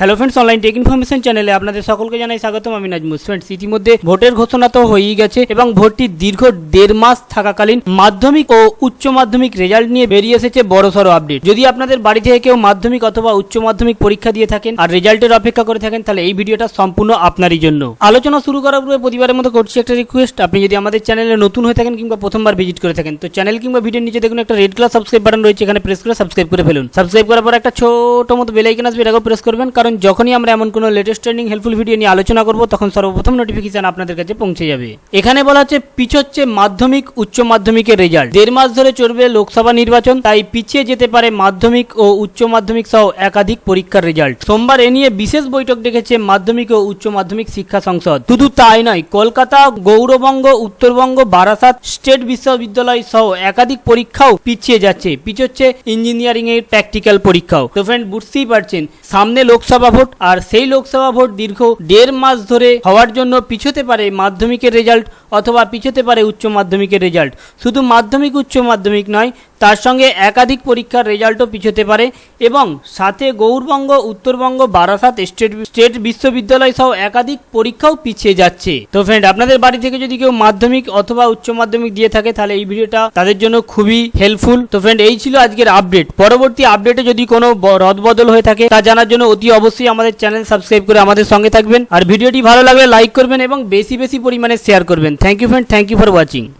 Hello friends online tech information চ্যানেলে আপনাদের সকলকে জানাই স্বাগতম। আমি নাজমুস ফ্রেন্ডস ইতিমধ্যে ভোটের ঘোষণা তো হয়েই গেছে এবং ভোটটি দীর্ঘ দেড় মাস থাকাকালীন মাধ্যমিক ও উচ্চ মাধ্যমিক রেজাল্ট নিয়ে বেরিয়ে এসেছে বড়সড় আপডেট যদি আপনাদের বাড়ি থেকে কেউ মাধ্যমিক অথবা উচ্চ মাধ্যমিক পরীক্ষা দিয়ে থাকেন আর রেজাল্টের অপেক্ষা করে থাকেন, তাহলে এই ভিডিওটা সম্পূর্ণ আপনারই জন্য। আলোচনা শুরু করার পূর্বে প্রতিবারের মতো করছি একটা রিকোয়েস্ট আপনি যদি আমাদের চ্যানেলে নতুন হয়ে থাকেন কিংবা প্রথমবার ভিজিট করে থাকেন, তো চ্যানেল কিংবা ভিডিওর নিচে দেখুন একটা রেড কালার সাবস্ক্রাইব বাটন রয়েছে, এখানে প্রেস করে সাবস্ক্রাইব করে ফেলুন। সাবস্ক্রাইব করার পর একটা ছোট মতো বেল আইকন আসবে, এটাকেও প্রেস করবেন কারণ যখনই আমরা এমন কোনো লেটেস্ট ট্রেন্ডিং হেল্পফুল ভিডিও নিয়ে আলোচনা করব, তখন সর্বপ্রথম নোটিফিকেশন আপনাদের কাছে পৌঁছে যাবে। এখানে বলা হচ্ছে, পিছোচ্ছে মাধ্যমিক, উচ্চ মাধ্যমিকের রেজাল্ট দেড় মাস ধরে চলবে লোকসভা নির্বাচন, তাই পিছিয়ে যেতে পারে মাধ্যমিক ও উচ্চ মাধ্যমিক সহ একাধিক পরীক্ষার রেজাল্ট সোমবার এ নিয়ে বিশেষ বৈঠক ডেকেছে মাধ্যমিক ও উচ্চ মাধ্যমিক শিক্ষা সংসদ। শুধু তাই নয়, কলকাতা, গৌরবঙ্গ, উত্তরবঙ্গ, বারাসাত স্টেট বিশ্ববিদ্যালয় সহ একাধিক পরীক্ষাও পিছিয়ে যাচ্ছে। পিছোচ্ছে ইঞ্জিনিয়ারিং এর প্র্যাকটিক্যাল পরীক্ষাও। তো ফ্রেন্ড বুঝতেই পারছেন, সামনে লোকসভা ভোট আর সেই লোকসভা ভোট দীর্ঘ দেড় মাস ধরে হওয়ার জন্য পিছোতে পারে মাধ্যমিকের রেজাল্ট অথবা পিছোতে পারে উচ্চ মাধ্যমিকের রেজাল্ট। শুধু মাধ্যমিক, উচ্চ মাধ্যমিক নয়, তার সঙ্গে একাধিক পরীক্ষার রেজাল্টও পিছোতে পারে এবং সাথে গৌরবঙ্গ, উত্তরবঙ্গ, বারাসাত স্টেট স্টেট বিশ্ববিদ্যালয় সহ একাধিক পরীক্ষাও পিছিয়ে যাচ্ছে। তো ফ্রেন্ড আপনাদের বাড়ি থেকে যদি কেউ মাধ্যমিক অথবা উচ্চ মাধ্যমিক দিয়ে থাকে, তাহলে এই ভিডিওটা তাদের জন্য খুবই হেল্পফুল তো ফ্রেন্ড এই ছিল আজকের আপডেট পরবর্তী আপডেটে যদি কোনো রদবদল হয়ে থাকে, তা জানার জন্য অতি অবশ্যই আমাদের চ্যানেল সাবস্ক্রাইব করে আমাদের সঙ্গে থাকবেন। আর ভিডিওটি ভালো লাগলে লাইক করবেন এবং বেশি বেশি পরিমাণে শেয়ার করবেন। thank you friend. Thank you for watching.